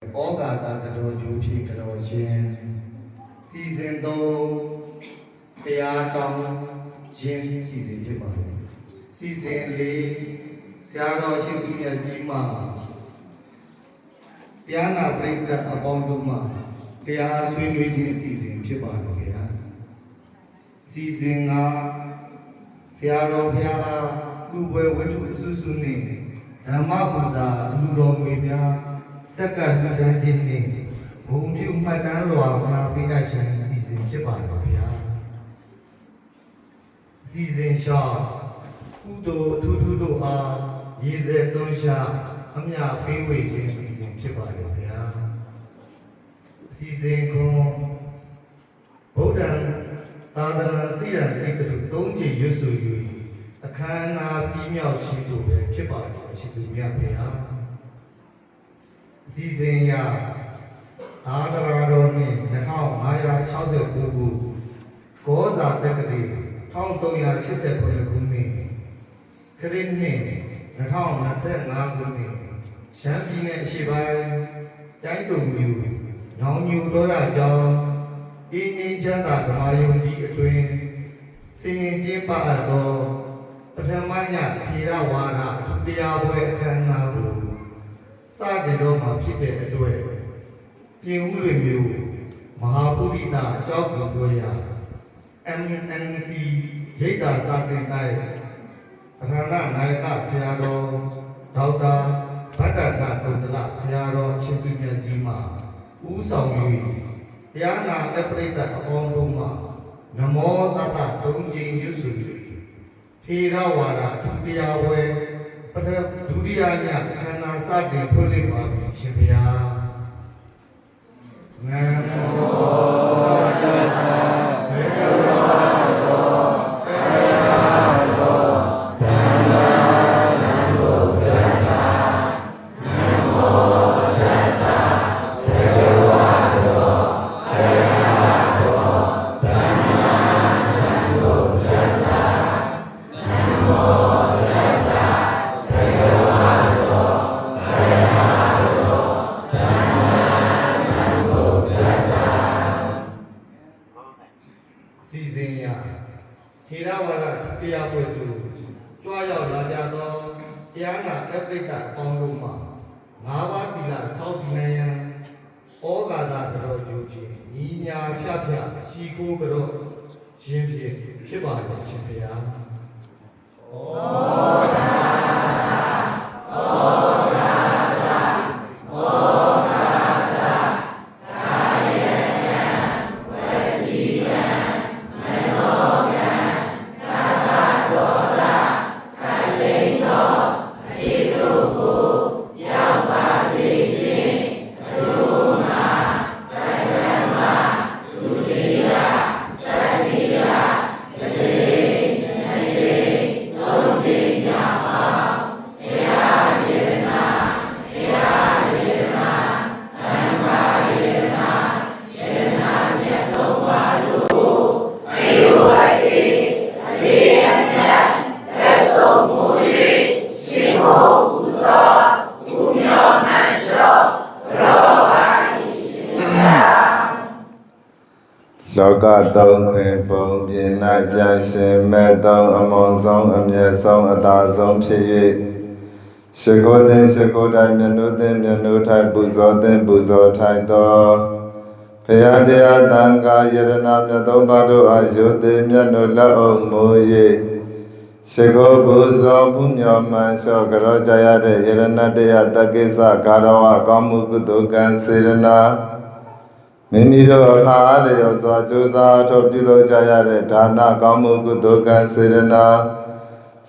ဩဃာတကတော်ကျူဖြစ်ကတော်ချင်းစီစဉ်သုံးတရားတောင်းခြင်းစီစဉ်ဖြစ်ပါတယ်စီစဉ်လေးဆရာတော်ရှင်သူမြတ်ကြီးမှာတရားနာပရိသတ်အပေါင်းတို့မှာတရားဆွေးနွေးခြင်းစီစဉ်ဖြစ်ပါတယ်ခင်ဗျာစီစဉ်ကဆရာတော်ဘုရားကလူပွဲဝိထုအစုစုနဲ့ဓမ္မပူဇာလူတော်မူများ စက္ကန့်မှတ်တမ်းခြင်းနှင့်ဘုံပြုမှတ်တမ်းလွာမနာပိဋကရှင်အစီအစဉ်ဖြစ်ပါတော့ဗျာအစီအစဉ်ရှောင်းကုသိုလ်အထူးထူးတို့အားရည်စဲသွန်းရှာအမြပေးဝေခြင်းအစီအစဉ်ဖြစ်ပါတော့ဗျာအစီအစဉ်ကွန်ဗုဒ္ဓံသာသနာသိရန်တိကတုသုံးကြိမ်ရွတ်ဆို၍အခမ်းအနားပြီးမြောက်ခြင်းတို့ပဲဖြစ်ပါတော့အရှင်သူမြတ်ဗျာ စီစဉ်ရအာသရာတော်နှင့်2569ခုကောဇာတက္ကတိ1389ခုနှစ်ခရစ်နှစ်2025ခုနှစ်ရှမ်းပြည်နယ်အရှေ့ပိုင်းတိုင်းတုံမြို့ညောင်ညူတော်ရကျောင်းအင်းငင်းချမ်းသာဓမ္မယုံကြီးအတွင်စင်ရင်ကျင်းပအပ်သောပထမညထေရဝါဒတရားပွဲအခမ်းအနားကို စကြတော့မှဖြစ်တဲ့အတွက်ပြင်ဦးလွေမျိုးမဟာပုရိသအကြောင်းကိုပြောရ MNC ရိတ်တာစာသင်တိုင်းပထမနာယကဆရာတော်ဒေါက်တာဗတ္တကတုတလဆရာတော်ချင်းပြည့်မြတ်ကြီးမှဦးဆောင်၍တရားနာတပရိသတ်အပေါင်းတို့မှနမောတတ္တသုံးကြိမ်ရွတ်ဆို၍ထေရဝါဒသူတရားဝဲ ပထမဒုတိယညခန္ဓာစတင်ဖွင့်လှစ်ပါပြီရှင်ဗျာနမော ဩဃာတကြောယူခြင်းညီညာဖြတ်ဖြတ်ရှိခိုးကြောခြင်းဖြင့်ဖြစ်ပါလိမ့်ရှင်ဗျာ။ လောကသုံးခွင်ပုံပြင်နာကြရှင်မဲ့သုံးအမွန်ဆုံးအမျက်ဆုံးအသာဆုံးဖြစ်၍ရှိခိုးတဲ့ရှိခိုးတိုင်းမြတ်နိုးတဲ့မြတ်နိုးထိုင်ပူဇော်တဲ့ပူဇော်ထိုင်တော်ဖရာတရားတန်ခါယရဏမြတ်သုံးပါးတို့အားယုသေးမြတ်နိုးလက်အောင်မူ၍ရှိခိုးပူဇော်ဘုညောမှန်လျှော့ကြောကြရတဲ့ယရဏတရားတက္ကိစ္စကာရဝကောင်းမှုကုသိုလ်ကံစေရနာ မိမိတို့အခါအားလျော်စွာကြိုးစားအထောက်ပြုလုပ်ကြရတဲ့ဒါနကောင်းမှုကုသိုလ်ကံစေရနာ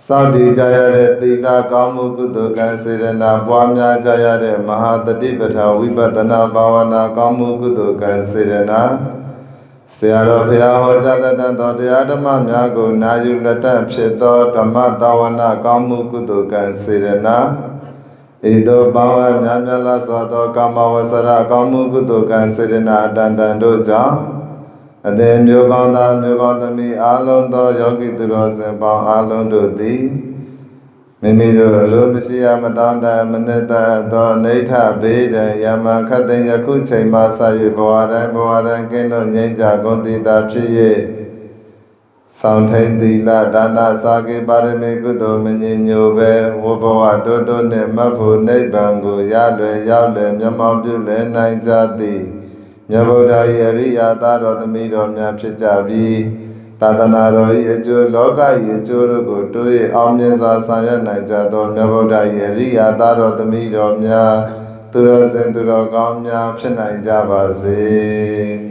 စောင့်တည်ကြရတဲ့သီလကောင်းမှုကုသိုလ်ကံစေရနာပွားများကြရတဲ့မဟာတတိပဋ္ဌာဝိပဿနာဘာဝနာကောင်းမှုကုသိုလ်ကံစေရနာဆရာတော်ဘုရားဟောကြားတတ်သောတရားဓမ္မများကိုနာယူလက်တန့်ဖြစ်သောဓမ္မတာဝနာကောင်းမှုကုသိုလ်ကံစေရနာ ဣတောဘာဝများများလာစွာသောကာမဝဆရအကောင်းမှုကုသိုလ်ကံစေတနာအတန်တန်တို့ကြောင့်အသေးမျိုးကောင်းသားမျိုးကောင်းသမီးအားလုံးသောယောဂီသူတော်စင်ပေါင်းအားလုံးတို့သည်မိမိတို့အလိုမရှိရမတောင်းတမနတသောနေထဘေးတံယမခတ်သိယခုချိန်မှဆ၍ဘဝတိုင်းဘဝတိုင်းကင်းလို့ငြိမ်းချကုန်တည်တာဖြစ်၍ ဆောင်ထိန်သီလဒါနစာကေပါရမီကုသိုလ်မညင်ညိုပဲဝဘဝတိုးတိုးနှင့်မတ်ဖို့နိဗ္ဗာန်ကိုရလွယ်ရောက်လွယ်မျက်မှောက်ပြုလွယ်နိုင်ကြသည်မြတ်ဗုဒ္ဓ၏အရိယာသားတော်သမီးတော်များဖြစ်ကြပြီးသာသနာတော်၏အကျိုးလောက၏အကျိုးတို့ကိုတိုး၍အောင်မြင်စွာဆောင်ရွက်နိုင်ကြသောမြတ်ဗုဒ္ဓ၏အရိယာသားတော်သမီးတော်များသူတော်စင်သူတော်ကောင်းများဖြစ်နိုင်ကြပါစေ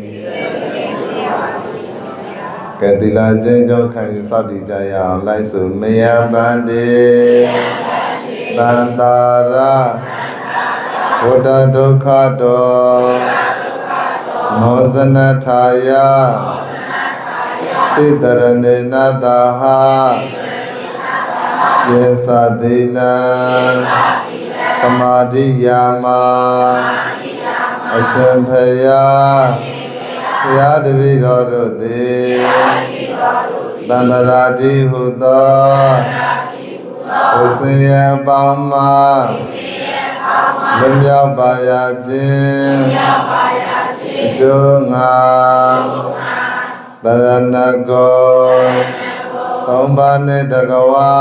ကဲသီလချင်းကြောင့်ခံယူစတည်ကြရအောင်လိုက်စုမယံဗန္တိသန္တာရဘုဒ္ဓဒုက္ခတောမောဇနထာယတိတရဏေနတာဟယေသတိလံသမာဓိယာမအရှင်ဖယား ဘုရားတပည့်တော်တို့သည်သန္တရာတိဟုသောဝိစယံပေါင်းမှာလွတ်မြောက်ပါရခြင်းအကျိုးငါတရဏဂောသုံးပါးနှင့်တကဝါ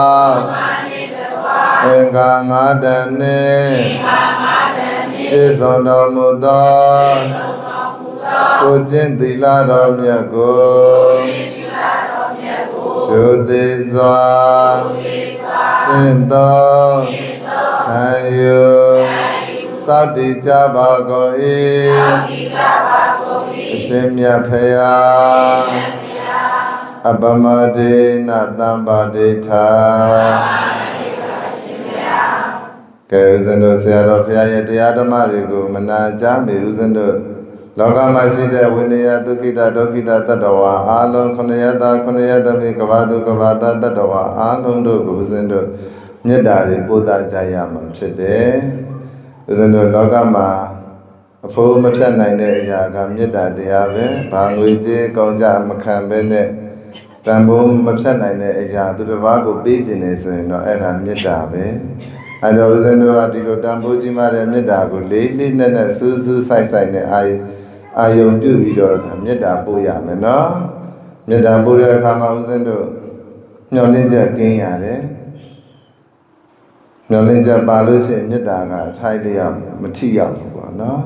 အင်္ဂါငါးတန်နှင့်ဣဇံတော်မူသော ကိုကျင့်သီလတော်မြတ်ကိုရှုသေးစွာကျင့်တော်ခံယူစောင့်တည်ကြပါကုန်၏အရှင်မြတ်ဖရာအပမဒေနသံပါဒိထာကဲဦးဇင်းတို့ဆရာတော်ဘုရားရဲ့တရားဓမ္မတွေကိုမနာကြားမိဦးဇင်းတို့ လောကမှာရှိတဲ့ဝိနည်းဒုက္ခိတဒုက္ခိတတတ္တဝါအာလုံးခொနယတခொနယတမိကဘာတုကဘာတတတ္တဝါအာလုံးတို့ကိုဦးဇင်းတို့မေတ္တာတွေပို့သကြရမှာဖြစ်တယ်ဦးဇင်းတို့လောကမှာအဖို့မဖြတ်နိုင်တဲ့အရာကမေတ္တာတရားပဲဘာငွေကြေးကောင်းကြမခံဘဲနဲ့တန်ဖိုးမဖြတ်နိုင်တဲ့အရာသူတစ်ပါးကိုပေးခြင်းနေဆိုရင်တော့အဲ့ဒါမေတ္တာပဲအဲ့တော့ဦးဇင်းတို့ကဒီလိုတန်ဖိုးကြီးမားတဲ့မေတ္တာကိုလေးလေးနက်နက်စူးစူးဆိုင်ဆိုင်နဲ့အာယ အာယုံပြုပြီးတော့ဒါမေတ္တာပို့ရမယ်နော်မေတ္တာပို့တဲ့အခါမှာဦးဇင်းတို့ညှော်လင့်ချက်ကင်းရတယ်ညှော်လင့်ချက်ပါလို့ရှိရင်မေတ္တာကထိုက်လျောက်မထိရောက်ဘူးပေါ့နော်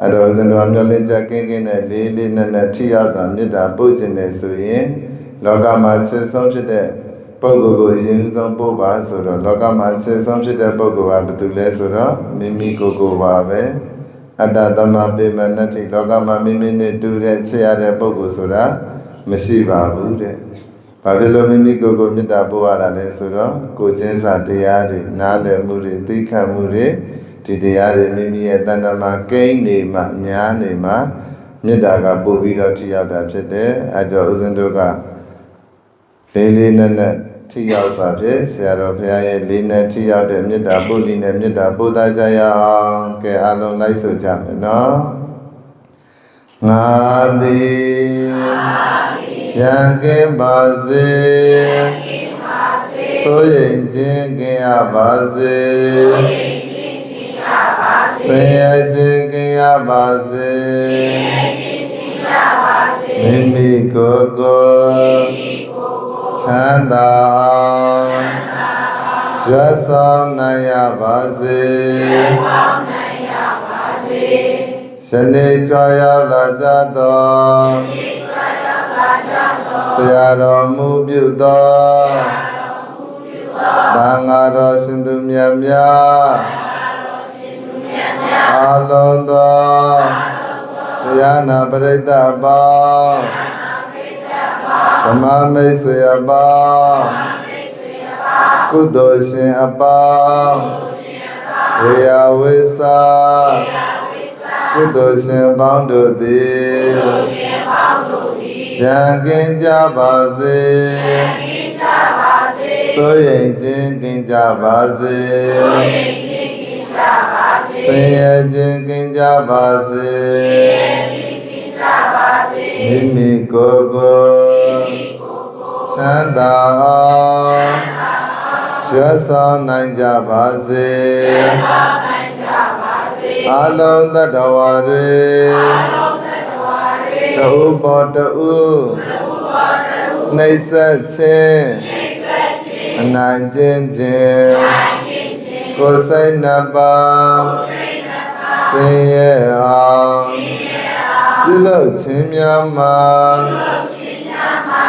အဲ့တော့ဦးဇင်းတို့ကမျောလင့်ချက်ကင်းကင်းနဲ့လေးလေးနက်နက်ထိရောက်တာမေတ္တာပို့ခြင်းနဲ့ဆိုရင်လောကမှာချစ်ဆုံးဖြစ်တဲ့ပုဂ္ဂိုလ်ကိုအရင်ဆုံးပို့ပါဆိုတော့လောကမှာချစ်ဆုံးဖြစ်တဲ့ပုဂ္ဂိုလ်ကဘယ်သူလဲဆိုတော့မိမိကိုယ်ကိုယ်ပါပဲ အတ္တသမပေမနတ္တိလောကမှာမိမိနဲ့တူတဲ့ချစ်ရတဲ့ပုဂ္ဂိုလ်ဆိုတာမရှိပါဘူးတဲ့။ဘာဖြစ်လို့မိမိကိုယ်ကိုမေတ္တာပို့ရတာလဲဆိုတော့ကိုယ်ချင်းစာတရားတွေနားလည်မှုတွေသိခံမှုတွေဒီတရားတွေမိမိရဲ့တဏ္ဍမှာကိန်းနေမှများနေမှမေတ္တာကပို့ပြီးတော့ထိရောက်တာဖြစ်တယ်။အဲတော့ဦးဇင်းတို့ကလေးလေးနက်နက် ထိရောက်စွာဖြင့်ဆရာတော်ဘုရားရဲ့လေးနဲ့ထိရောက်တဲ့မေတ္တာပုဒ်လိနဲ့မေတ္တာပို့သားကြရအောင်ကဲအလုံးလိုက်ဆိုကြမယ်နော်ငါသည်ရန်ကင်းပါစေဆိုရင်ခြင်းကင်းရပါစေဆင်းရဲခြင်းကင်းရပါစေ ရွတ်ဆောင်နိုင်ရပါစေယနေ့ကြွားရောက်လာကြသောဆရာတော်မူပြုသောသံဃာတော်ရှင်သူမြတ်များအာလုံးသောတရားနာပရိသတ်အပေါင်းဓမ္မမိတ်ဆွေအပေါင်း ကုသိုလ်ရှင်အပေါင်းဝေယဝိစာကုသိုလ်ရှင်ပေါင်းတို့သည်ရန်ကင်းကြပါစေဆိုရင်ခြင်းကင်းကြပါစေဆင်းရဲခြင်းကင်းကြပါစေမိမိကိုယ်ကိုယ်ချမ်းသာအောင် ရရွတ်ဆောင်နိုင်ကြပါစေအလုံးသတ္တဝါတွေတူပေါ်တူနှိမ့်ဆက်ခြင်းအနိုင်ကျင့်ခြင်းကိုယ်စိတ်နှစ်ပါးဆင်းရဲအောင်ပြုလုပ်ခြင်းများမှာ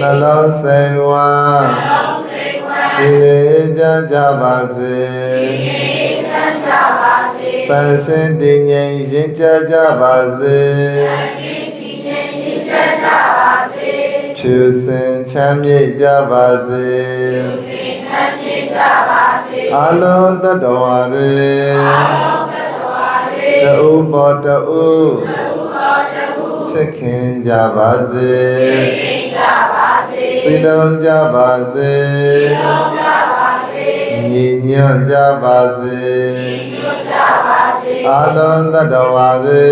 နှလုံးစိမ်ဝမ်းကြည်လေးကြကြပါစေတန်ဆင်းတည်ငြိမ်ရင်ကြကြပါစေဖြူစင်ချမ်းမြေ့ကြပါစေအလုံးတတ္တဝါတွေတူပေါ်တူချစ်ခင်ကြပါစေစိ တ်လုံးကြပါစေညီညွတ်ကြပါစေအလုံးတတ္တဝါတွေ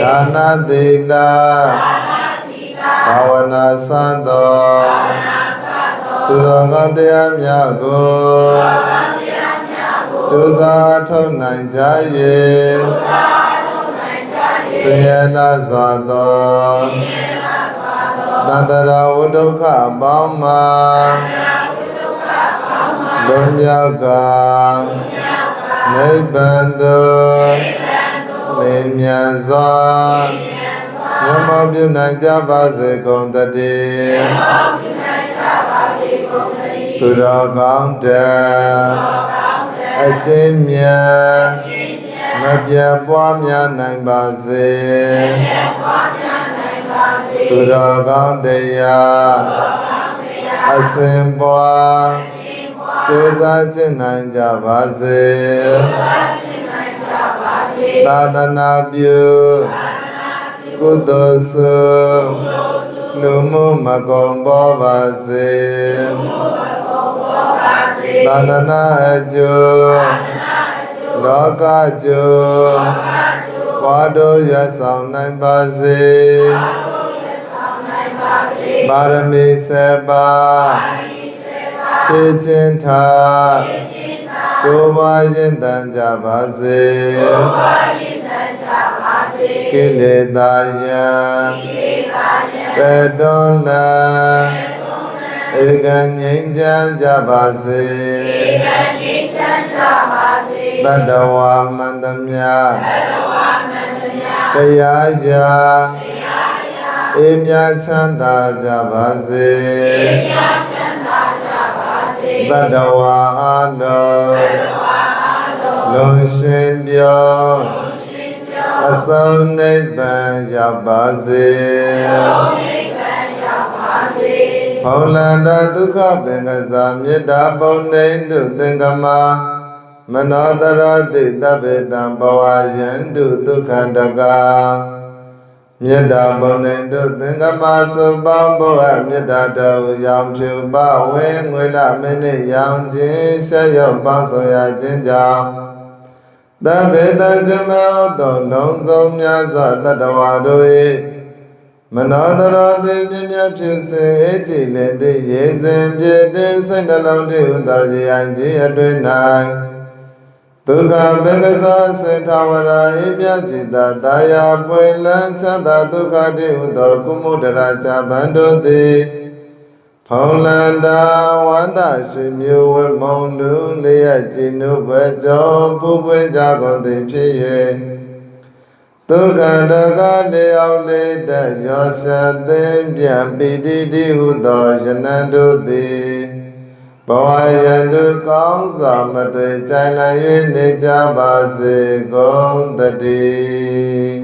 ဒါနသီလဘာဝနာစသောသူတော်ကောင်းတရားများကိုကျိုးစားထုတ်နိုင်ကြ၍ဆင်းရဲလာစွာသော သန္တရာဝဒုက္ခအပေါင်းမှာလွန်မြောက်ကနိဗ္ဗာန်သို့လင်းမြန်စွာမြတ်မောပြုနိုင်ကြပါစေကုန်တည်းသူတော်ကောင်းတဲ့အကျဉ်းမြတ်မပြတ်ပွားများနိုင်ပါစေ သူတော်ကောင်းတရားအစဉ်ပွားကျိုးစားကျင့်နိုင်ကြပါစေသာသနာပြုကုသိုလ်စုလူမှုမကုံပေါ်ပါစေသာသနာအကျိုးလောကကျိုးဘွားတို့ရဆောင်နိုင်ပါစေ ပါရမီစေပါဖြည့်ခြင်းထားကိုယ်ပါရင်တန်ကြပါစေကိလေသာယံပေတော်လံဧကံငြိမ်းချမ်းကြပါစေတတ္တဝါမန္တမြတ်တရားရာ အေးမြချမ်းသာကြပါစေတတ္တဝါအလုံးလုံးရှင်ပြောအစုံနိဗ္ဗာန်ရောက်ပါစေဘုံလန္တဒုက္ခပင်ကစားမေတ္တာပုံနေတုသင်္ကမမနောတရတိတဗ္ဗေတံဘဝယန္တုဒုက္ခတက မေတ္တာပုံနေတုသင်္ကမသုပောင်းဘဝမေတ္တာတောရောင်ဖြူပဝဲငွေလမင်းနှင့်ရောင်ခြင်းဆက်ရောက်ပေါင်းဆောင်ရခြင်းကြောင့်သဗ္ဗေတံဇမောတောလုံးစုံများစွာတတ္တဝါတို့၏မနောတရောတိမြမြဖြစ်စေအကြည်လည်းသိရေစဉ်ပြည့်တဲ့စိတ်နှလုံးတည်းဟုသောရန်ကြီးအတွင်၌ ဒုက္ခဘေကစားစေထဝရဣမြจิตတာယာပွေလန်းချမ်းသာဒုက္ခတည်းဟုသောကုမုဒ္ဒရာချဗန္တို့သည်ဖုံလန္တာဝန္တရှိမျိုးဝမုံလူလျက်ကြည်နုဘကြောင့်ပူပွင့်ကြကုန်သည်ဖြစ်၍ဒုက္ခတကလျောက်လေးတရောစသင်ပြန်ပိတိတိဟုသောယနန္တုသည် ဘဝယန္တုကောင်းစွာမသွေကြိုင်လည်၍နေကြပါစေကုန်တည်း